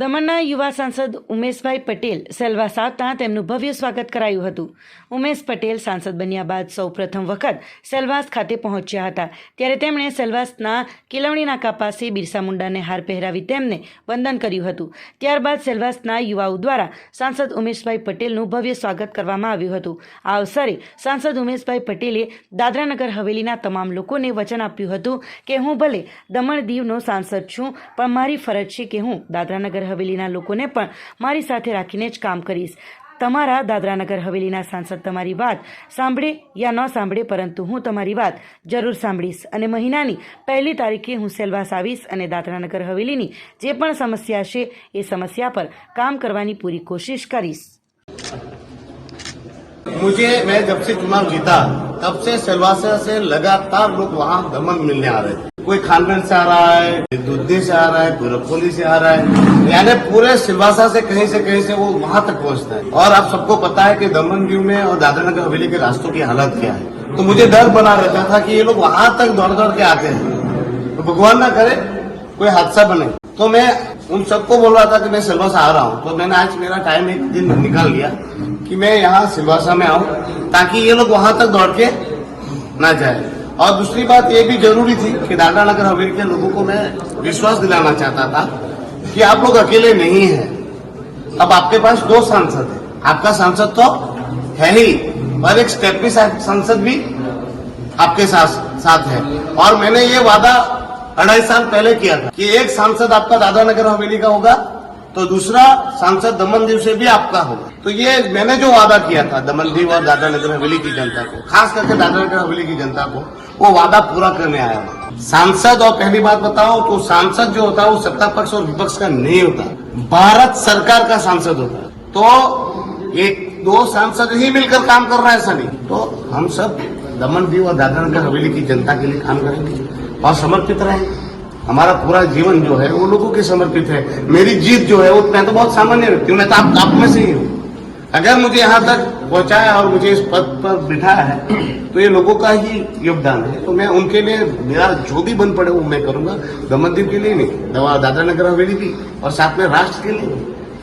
દમણના યુવા સાંસદ ઉમેશભાઈ પટેલ સેલવાસ આવતા તેમનું ભવ્ય સ્વાગત કરાયું હતું. ઉમેશ પટેલ સાંસદ બન્યા બાદ સૌ પ્રથમ વખત સેલવાસ ખાતે પહોંચ્યા હતા. ત્યારે તેમણે સેલવાસના કિલવણી નાકા પાસે બિરસા મુંડાને હાર પહેરાવી તેમને વંદન કર્યું હતું. ત્યારબાદ સેલવાસના યુવાઓ દ્વારા સાંસદ ઉમેશભાઈ પટેલનું ભવ્ય સ્વાગત કરવામાં આવ્યું હતું. આ અવસરે સાંસદ ઉમેશભાઈ પટેલે દાદરાનગર હવેલીના તમામ લોકોને વચન આપ્યું હતું કે હું ભલે દમણ દીવનો સાંસદ છું, પણ મારી ફરજ છે કે હું દાદરાનગર હવેલીના લોકોને પણ મારી સાથે રાખીને જ કામ કરીશ તમારા દાદરાનગર હવેલીના સાંસદ તમારી વાત સાંભળે યા ન સાંભળે પરંતુ હું તમારી વાત જરૂર સાંભળીશ અને મહિનાની પહેલી તારીખે હું સેલવાસ આવીશ અને દાદરાનગર હવેલીની જે પણ સમસ્યા છે એ સમસ્યા પર કામ કરવાની પૂરી કોશિશ કરીશ मुझे मैं जब से चुनाव जीता तब से सिलवासा से लगातार लोग वहाँ दमन मिलने आ रहे थे कोई खानगंज से आ रहा है दुद्दी से आ रहा है गोरखपुरी से आ रहा है, यानी पूरे सिलवासा से कहीं से कहीं से वो वहाँ तक पहुँचता है। और आप सबको पता है कि दमन दीव में और दादरा नगर हवेली के रास्तों की हालत क्या है। तो मुझे डर बना रहता था कि ये लोग वहाँ तक दौड़ दौड़ के आते हैं। तो भगवान ना करे, कोई हादसा बने। तो मैं उन सबको बोल रहा था कि मैं सिलवासा आ रहा हूँ। तो मैंने आज मेरा टाइम एक दिन निकाल लिया कि मैं यहाँ सिलवासा में आऊँ ताकि ये लोग वहाँ तक दौड़ के ना जाए। और दूसरी बात ये भी ज़रूरी थी कि दादरा नगर हवेली के लोगों को मैं विश्वास दिलाना चाहता था कि आप लोग अकेले नहीं हैं। अब आपके पास दो सांसद है। आपका सांसद तो है ही, और एक स्टेपी सांसद भी आपके साथ साथ है। और मैंने ये वादा अढ़ाई साल पहले किया था कि एक सांसद आपका दादा नगर हवेली का होगा तो दूसरा सांसद दमन दीव से भी आपका होगा। तो ये मैंने जो वादा किया था दमन दीव और दादा नगर हवेली की जनता को, खास करके दादा नगर हवेली की जनता को वो वादा पूरा करने आया हूँ सांसद और पहली बात बताओ तो सांसद जो होता है वो सत्ता पक्ष और विपक्ष का नहीं होता। भारत सरकार का सांसद होता है। तो एक दो सांसद ही मिलकर काम कर रहा है नहीं तो हम सब दमन दीव और दादरा नगर हवेली की जनता के लिए काम करेंगे। और समर्पित रहेंगे हमारा पूरा जीवन जो है वो लोगों के समर्पित है। मेरी जीत जो है वो मैं तो बहुत सामान्य व्यक्ति हूँ। मैं तो आप, आप में से ही हूँ। अगर मुझे यहाँ तक पहुँचाया और मुझे इस पद पर बिठाया है तो ये लोगों का ही योगदान है। तो मैं उनके लिए, मेरा जो भी बन पड़े वो मैं करूँगा। दमनदीप के लिए नहीं दवा दादरा नगर हवेली भी और साथ में राष्ट्र के लिए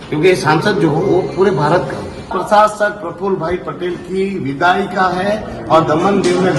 क्योंकि सांसद जो हो, वो पूरे भारत का। प्रशासक प्रफुल्ल भाई पटेल की विदाई का है और दमन दीव में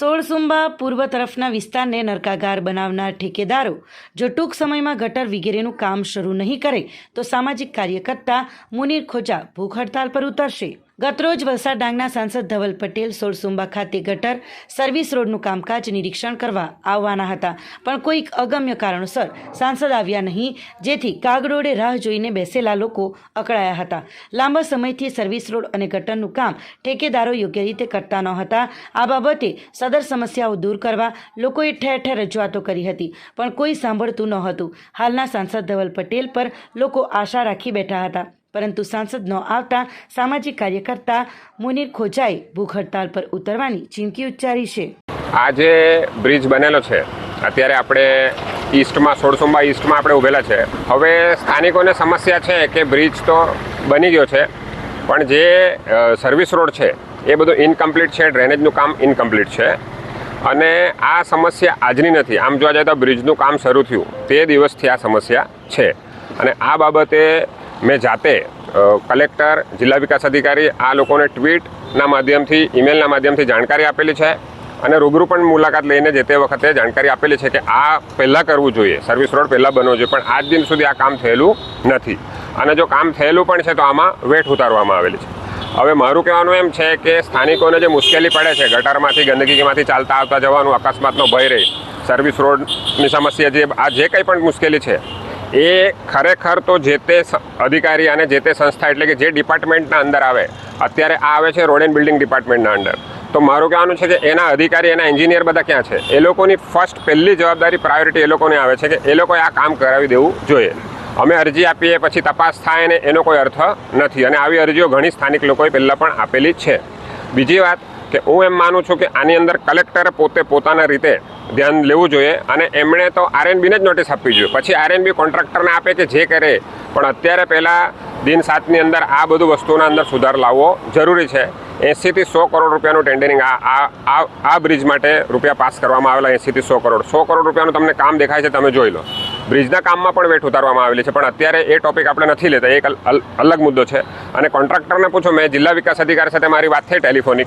સોળસુંબા પૂર્વ તરફના વિસ્તારને નરકાગાર બનાવનાર ઠેકેદારો જો ટૂંક સમયમાં ગટર વગેરેનું કામ શરૂ નહીં કરે, તો સામાજિક કાર્યકર્તા મુનીર ખોજા ભૂખ હડતાલ પર ઉતરશે. ગતરોજ વલસાડ ડાંગના સાંસદ ધવલ પટેલ સોળસુંબા ખાતે ગટર, સર્વિસ રોડનું કામકાજ નિરીક્ષણ કરવા આવવાના હતા. પણ કોઈક અગમ્ય કારણોસર સાંસદ આવ્યા નહીં, જેથી કાગડોળે રાહ જોઈને બેસેલા લોકો અકળાયા હતા. લાંબા સમયથી સર્વિસ રોડ અને ગટરનું કામ ઠેકેદારો યોગ્ય રીતે કરતા ન હતા આ બાબતે સદર સમસ્યાઓ દૂર કરવા લોકોએ ઠેર ઠેર રજૂઆતો કરી હતી, પણ કોઈ સાંભળતું ન હતું હાલના સાંસદ ધવલ પટેલ પર લોકો આશા રાખી બેઠા હતા. પરંતુ સાંસદ ન આવતા સામાજિક કાર્યકર્તા મુનીર ખોજાએ ભૂખ હડતાલ પર ઉતરવાની ચીમકી ઉચ્ચારી છે. આ જે બ્રિજ બનેલો છે. અત્યારે આપણે ઈસ્ટમાં સોળસોંબા ઈસ્ટમાં આપણે ઊભેલા છે. હવે સ્થાનિકોને સમસ્યા છે કે બ્રિજ તો બની ગયો છે, પણ જે સર્વિસ રોડ છે, એ બધું ઇનકમ્પ્લીટ છે ડ્રેનેજનું કામ ઇનકમ્પ્લીટ છે. અને આ સમસ્યા આજની નથી. આમ જોવા જાય તો બ્રિજનું કામ શરૂ થયું. તે દિવસથી આ સમસ્યા છે. અને આ બાબતે મેં જાતે કલેક્ટર, જિલ્લા વિકાસ અધિકારી આ લોકોને ટ્વીટના માધ્યમથી ઈમેલના માધ્યમથી જાણકારી આપેલી છે અને રૂબરૂ પણ મુલાકાત લઈને જે તે વખતે જાણકારી આપેલી છે કે આ પહેલાં કરવું જોઈએ. સર્વિસ રોડ પહેલાં બનવો જોઈએ, પણ આજ દિન સુધી આ કામ થયેલું નથી. અને જો કામ થયેલું પણ છે તો આમાં વેઠ ઉતારવામાં આવેલી છે. હવે મારું કહેવાનું એમ છે કે સ્થાનિકોને જે મુશ્કેલી પડે છે, ગટરમાંથી, ગંદકીમાંથી ચાલતા આવતા જવાનું અકસ્માતનો ભય રહે. સર્વિસ રોડની સમસ્યા જે, આ જે કંઈ પણ મુશ્કેલી છે એ ખરેખર તો જે તે અધિકારી અને જે તે સંસ્થા એટલે કે જે ડિપાર્ટમેન્ટના અંદર આવે, અત્યારે આ આવે છે રોડ એન્ડ બિલ્ડિંગ ડિપાર્ટમેન્ટના અંડર તો મારું કહેવાનું છે કે એના અધિકારી, એના એન્જિનિયર બધા ક્યાં છે? એ લોકોની ફર્સ્ટ પહેલી જવાબદારી પ્રાયોરિટી એ લોકોને આવે છે કે એ લોકોએ આ કામ કરાવી દેવું જોઈએ. અમે અરજી આપીએ પછી તપાસ થાય ને એનો કોઈ અર્થ નથી અને આવી અરજીઓ ઘણી સ્થાનિક લોકોએ પહેલાં પણ આપેલી છે. બીજી વાત કે હું એમ માનું છું કે આની અંદર કલેક્ટરે પોતે પોતાના રીતે ધ્યાન લેવું જોઈએ અને એમણે તો આરએનબીને જ નોટિસ આપવી જોઈએ. પછી આરએનબી કોન્ટ્રાક્ટરને આપે કે જે કરે. પણ અત્યારે પહેલાં દિન સાતની અંદર આ બધું વસ્તુના અંદર સુધાર લાવવો જરૂરી છે. એંસીથી સો કરોડ રૂપિયાનું ટેન્ડરિંગ આ આ આ બ્રિજ માટે રૂપિયા પાસ કરવામાં આવેલા એંસીથી સો કરોડ. સો કરોડ રૂપિયાનું તમને કામ દેખાય છે, તમે જોઈ લો. બ્રિજના કામમાં પણ વેઠ ઉતારવામાં આવેલી છે, પણ અત્યારે એ ટોપિક આપણે નથી લેતા. એક અલ- અલ- અલગ મુદ્દો છે. અને કોન્ટ્રાક્ટરને પૂછો, મેં જિલ્લા વિકાસ અધિકારી સાથે મારી વાત થઈ ટેલિફોનિક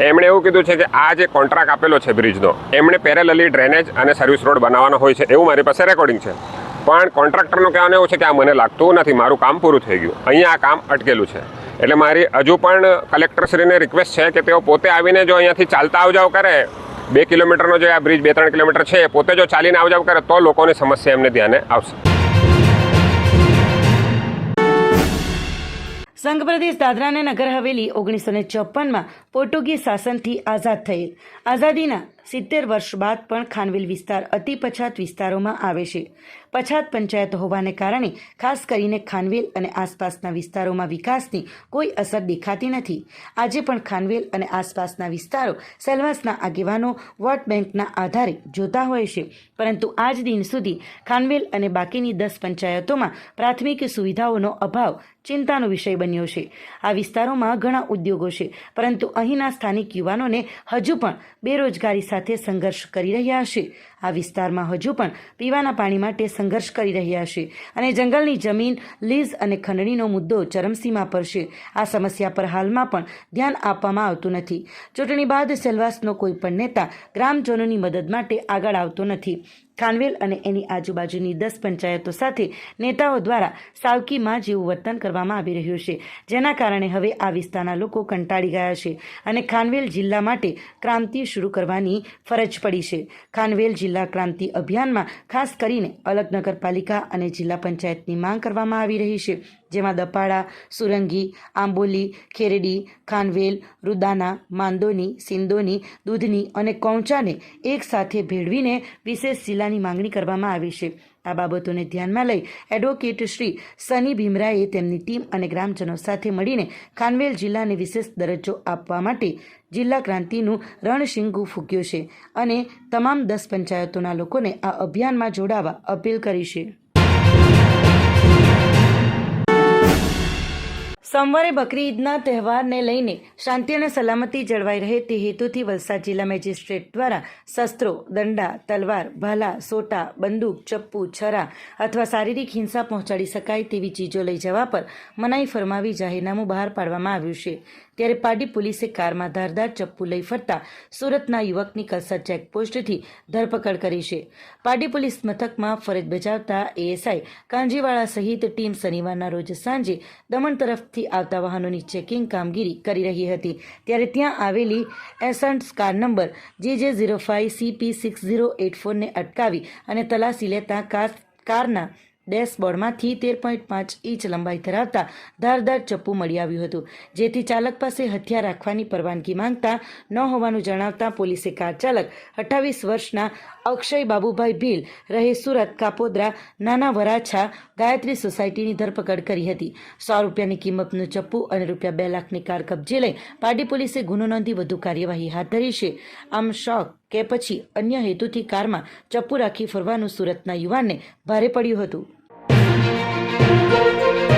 એમણે એવું કીધું છે કે આ જે કોન્ટ્રાક્ટ આપેલો છે બ્રિજનો એમણે પેરેલલી ડ્રેનેજ અને સર્વિસ રોડ બનાવવાનો હોય છે, એવું મારી પાસે રેકોર્ડિંગ છે. પણ કોન્ટ્રાક્ટરનું કહેવાનું એવું છે કે આ મને લાગતું નથી, મારું કામ પૂરું થઈ ગયું. અહીંયા આ કામ અટકેલું છે. એટલે મારી હજુ પણ કલેક્ટરશ્રીને રિક્વેસ્ટ છે કે તેઓ પોતે આવીને જો અહીંયાથી ચાલતા આવજાવ કરે, બે કિલોમીટરનો જે આ બ્રિજ બે ત્રણ કિલોમીટર છે પોતે જો ચાલીને આવજાવ કરે, તો લોકોની સમસ્યા એમને ધ્યાને આવશે. સંઘ પ્રદેશ દાદરા અને નગર હવેલી ઓગણીસો ચોપનમાં પોર્ટુગીઝ શાસનથી આઝાદ થયેલ. આઝાદીના સિત્તેર વર્ષ બાદ પણ ખાનવેલ વિસ્તાર અતિ પછાત વિસ્તારોમાં આવે છે. પછાત પંચાયત હોવાને કારણે ખાસ કરીને ખાનવેલ અને આસપાસના વિસ્તારોમાં વિકાસની કોઈ અસર દેખાતી નથી. આજે પણ ખાનવેલ અને આસપાસના વિસ્તારો સેલવાસના આગેવાનો વોટ બેંકના આધારે જોતા હોય છે. પરંતુ આજ દિન સુધી ખાનવેલ અને બાકીની દસ પંચાયતોમાં પ્રાથમિક સુવિધાઓનો અભાવ ચિંતાનો વિષય બન્યો છે. આ વિસ્તારોમાં ઘણા ઉદ્યોગો છે, પરંતુ અહીંના સ્થાનિક યુવાનોને હજુ પણ બેરોજગારી સાથે સંઘર્ષ કરી રહ્યા છે. આ વિસ્તારમાં હજુ પણ પીવાના પાણી માટે સંઘર્ષ કરી રહ્યા છે અને જંગલની જમીન, લીઝ અને ખંડણીનો મુદ્દો ચરમસીમા પર છે. આ સમસ્યા પર હાલમાં પણ ધ્યાન આપવામાં આવતું નથી. ચૂંટણી બાદ સેલવાસનો કોઈ પણ નેતા ગ્રામજનોની મદદ માટે આગળ આવતો નથી. ખાનવેલ અને એની આજુબાજુની દસ પંચાયતો સાથે નેતાઓ દ્વારા સાવકીમાં જેવું વર્તન કરવામાં આવી રહ્યું છે. જેના કારણે હવે આ વિસ્તારના લોકો કંટાળી ગયા છે અને ખાનવેલ જિલ્લા માટે ક્રાંતિ શરૂ કરવાની ફરજ પડી છે. ખાનવેલ જિલ્લા ક્રાંતિ અભિયાનમાં ખાસ કરીને અલગ નગરપાલિકા અને જિલ્લા પંચાયતની માંગ કરવામાં આવી રહી છે. જેમાં દપાડા, સુરંગી, આંબોલી, ખેરડી, ખાનવેલ, રુદાના, માંદોની, સિંદોની, દૂધની અને કોંચાને એકસાથે ભેળવીને વિશેષ જિલ્લાની માંગણી કરવામાં આવી છે. આ બાબતોને ધ્યાનમાં લઈ એડવોકેટ શ્રી સની ભીમરાએ તેમની ટીમ અને ગ્રામજનો સાથે મળીને ખાનવેલ જિલ્લાને વિશેષ દરજ્જો આપવા માટે જિલ્લા ક્રાંતિનું રણશીંગુ ફૂક્યું છે અને તમામ દસ પંચાયતોના લોકોને આ અભિયાનમાં જોડાવા અપીલ કરી છે. સોમવારે બકરી ઈદના તહેવારને લઈને શાંતિ અને સલામતી જળવાઈ રહે તે હેતુથી વલસાડ જિલ્લા મેજિસ્ટ્રેટ દ્વારા શસ્ત્રો, દંડા, તલવાર, ભાલા, સોટા, બંદૂક, ચપ્પુ, છરા અથવા શારીરિક હિંસા પહોંચાડી શકાય તેવી ચીજો લઈ જવા પર મનાઈ ફરમાવી જાહેરનામું બહાર પાડવામાં આવ્યું છે. ત્યારે પાડી પોલીસે કારમાં ધારદાર ચપ્પુ લઈ ફરતા સુરતના યુવકની કસર ચેકપોસ્ટથી ધરપકડ કરી છે. પાડી પોલીસ મથકમાં ફરજ બજાવતા એએસઆઈ કાંજીવાળા સહિત ટીમ શનિવારના રોજ સાંજે દમણ તરફથી આવતા વાહનોની ચેકિંગ કામગીરી કરી રહી હતી. ત્યારે ત્યાં આવેલી એસન્ટ કાર નંબર જે જે zero five CP six zero eight ફોરને અટકાવી અને તલાશી લેતા કાર કારના ડેશબોર્ડમાંથી તેર પોઈન્ટ પાંચ ઇંચ લંબાઈ ધરાવતા ધારદાર ચપ્પુ મળી આવ્યું હતું, જેથી ચાલક પાસે હથિયાર રાખવાની પરવાનગી માંગતા ન હોવાનું જણાવતા પોલીસે કાર ચાલક અઠ્ઠાવીસ વર્ષના અક્ષય બાબુભાઈ ભીલ રહે સુરત, કાપોદ્રા, નાના વરાછા ગાયત્રી સોસાયટીની ધરપકડ કરી હતી. સો રૂપિયાની કિંમતનું ચપ્પુ અને રૂપિયા બે લાખની કાર કબજે લઈ પાડી પોલીસે ગુનો નોંધી વધુ કાર્યવાહી હાથ ધરી છે. આમ શોખ કે પછી અન્ય હેતુથી કારમાં ચપ્પુ રાખી ફરવાનું સુરતના યુવાનને ભારે પડ્યું હતું. Música